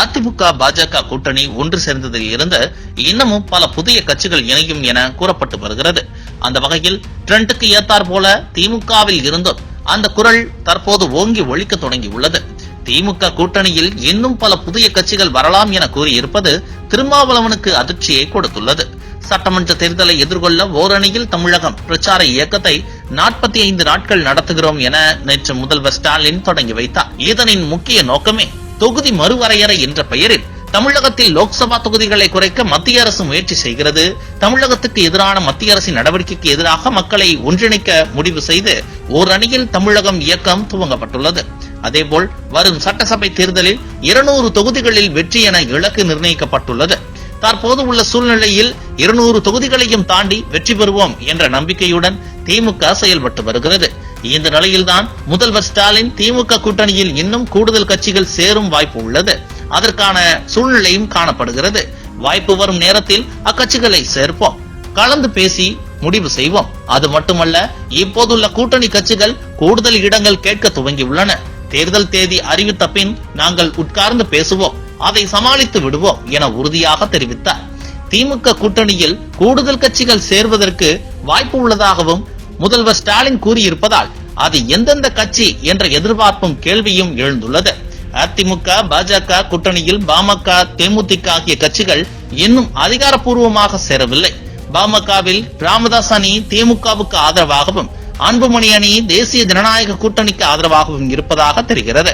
அதிமுக பாஜக கூட்டணி ஒன்று சேர்ந்ததில் இருந்து இன்னமும் பல புதிய கட்சிகள் இணையும் என கூறப்பட்டு வருகிறது. அந்த வகையில் ட்ரெண்டுக்கு ஏத்தார் போல திமுகவில் இருந்தும் அந்த குரல் தற்போது ஓங்கி ஒழிக்க தொடங்கியுள்ளது. திமுக கூட்டணியில் இன்னும் பல புதிய கட்சிகள் வரலாம் என கூறியிருப்பது திருமாவளவனுக்கு அதிர்ச்சியை கொடுத்துள்ளது. சட்டமன்ற தேர்தலை எதிர்கொள்ள ஓரணியில் தமிழகம் பிரச்சார இயக்கத்தை நாற்பத்தி ஐந்து நாட்கள் நடத்துகிறோம் என நேற்று முதல்வர் ஸ்டாலின் தொடங்கி வைத்தார். இதனின் முக்கிய நோக்கமே தொகுதி மறுவரையறை என்ற பெயரில் தமிழகத்தில் லோக்சபா தொகுதிகளை குறைக்க மத்திய அரசு முயற்சி செய்கிறது. தமிழகத்துக்கு எதிரான மத்திய அரசின் நடவடிக்கைக்கு எதிராக மக்களை ஒன்றிணைக்க முடிவு செய்து ஓர் அணியில் தமிழகம் இயக்கம் துவங்கப்பட்டுள்ளது. அதேபோல் வரும் சட்டசபை தேர்தலில் இருநூறு தொகுதிகளில் வெற்றி என இலக்கு நிர்ணயிக்கப்பட்டுள்ளது. தற்போது உள்ள சூழ்நிலையில் இருநூறு தொகுதிகளையும் தாண்டி வெற்றி பெறுவோம் என்ற நம்பிக்கையுடன் திமுக செயல்பட்டு வருகிறது. இந்த நிலையில்தான் முதல்வர் ஸ்டாலின் திமுக கூட்டணியில் இன்னும் கூடுதல் கட்சிகள் சேரும் வாய்ப்பு உள்ளது. அதற்கான சூழ்நிலையும் காணப்படுகிறது. வாய்ப்பு வரும் நேரத்தில் அக்கட்சிகளை சேர்ப்போம். கலந்து பேசி முடிவு செய்வோம். அது மட்டுமல்ல இப்போதுள்ள கூட்டணி கட்சிகள் கூடுதல் இடங்கள் கேட்க துவங்கியுள்ளன. தேர்தல் தேதி அறிவித்த பின் நாங்கள் உட்கார்ந்து பேசுவோம். அதை சமாளித்து விடுவோம் என உறுதியாக தெரிவித்தார். திமுக கூட்டணியில் கூடுதல் கட்சிகள் சேர்வதற்கு வாய்ப்பு உள்ளதாகவும் முதல்வர் ஸ்டாலின் கூறியிருப்பதால் அது எந்தெந்த கட்சி என்ற எதிர்பார்ப்பும் கேள்வியும் எழுந்துள்ளது. அதிமுக பாஜக கூட்டணியில் பாமக தேமுதிக ஆகிய கட்சிகள் இன்னும் அதிகாரப்பூர்வமாக சேரவில்லை. பாமகவில் ராமதாஸ் அணி திமுகவுக்கு ஆதரவாகவும் அன்புமணி அணி தேசிய ஜனநாயக கூட்டணிக்கு ஆதரவாகவும் இருப்பதாக தெரிகிறது.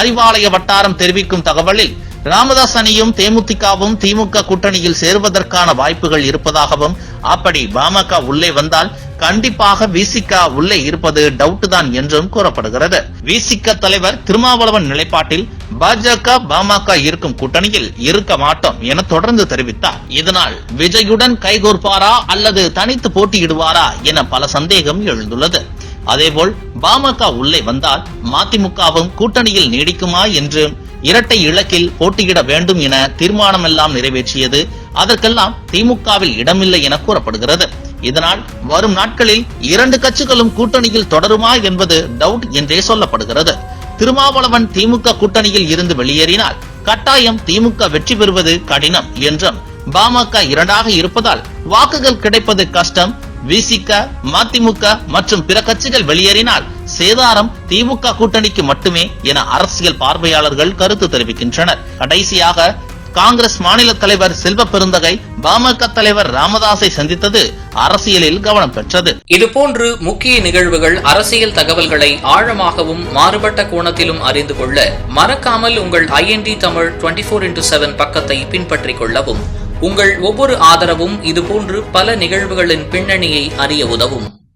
அறிவாலய வட்டாரம் தெரிவிக்கும் தகவலில் ராமதாஸ் அணியும் தேமுதிகவும் திமுக கூட்டணியில் சேருவதற்கான வாய்ப்புகள் இருப்பதாகவும் அப்படி பாமக உள்ளே வந்தால் கண்டிப்பாக விசிகா உள்ளே இருப்பது டவுட் தான் என்றும் கூறப்படுகிறது. விசிக தலைவர் திருமாவளவன் நிலைப்பாட்டில் பாஜக பாமக இருக்கும் கூட்டணியில் இருக்க மாட்டோம் என தொடர்ந்து தெரிவித்தார். இதனால் விஜயுடன் கைகோர்ப்பாரா அல்லது தனித்து போட்டியிடுவாரா என பல சந்தேகம் எழுந்துள்ளது. அதேபோல் பாமக உள்ளே வந்தால் மதிமுகவும் கூட்டணியில் நீடிக்குமா என்று இரட்டை இலக்கில் போட்டியிட வேண்டும் என தீர்மானமெல்லாம் நிறைவேற்றியது. அதற்கெல்லாம் திமுகவில் இடமில்லை என கூறப்படுகிறது. இதனால் வரும் நாட்களில் இரண்டு கட்சிகளும் கூட்டணியில் தொடருமா என்பது டவுட் என்றே சொல்லப்படுகிறது. திருமாவளவன் திமுக கூட்டணியில் இருந்து வெளியேறினால் கட்டாயம் திமுக வெற்றி பெறுவது கடினம் என்றும் பாமக இரண்டாக இருப்பதால் வாக்குகள் கிடைப்பது கஷ்டம். விசிக மதிமுக மற்றும் பிற கட்சிகள் வெளியேறினால் சேதாரம் திமுக கூட்டணிக்கு மட்டுமே என அரசியல் பார்வையாளர்கள் கருத்து தெரிவிக்கின்றனர். கடைசியாக காங்கிரஸ் மாநில தலைவர் செல்வ பெருந்தகை பாமக தலைவர் ராமதாஸை சந்தித்தது அரசியலில் கவனம் பெற்றது. இதுபோன்று முக்கிய நிகழ்வுகள் அரசியல் தகவல்களை ஆழமாகவும் மாறுபட்ட கோணத்திலும் அறிந்து கொள்ள மறக்காமல் உங்கள் IND Tamil twenty four into seven பக்கத்தை பின்பற்றிக் கொள்ளவும். உங்கள் ஒவ்வொரு ஆதரவும் இதுபோன்று பல நிகழ்வுகளின் பின்னணியை அறிய உதவும்.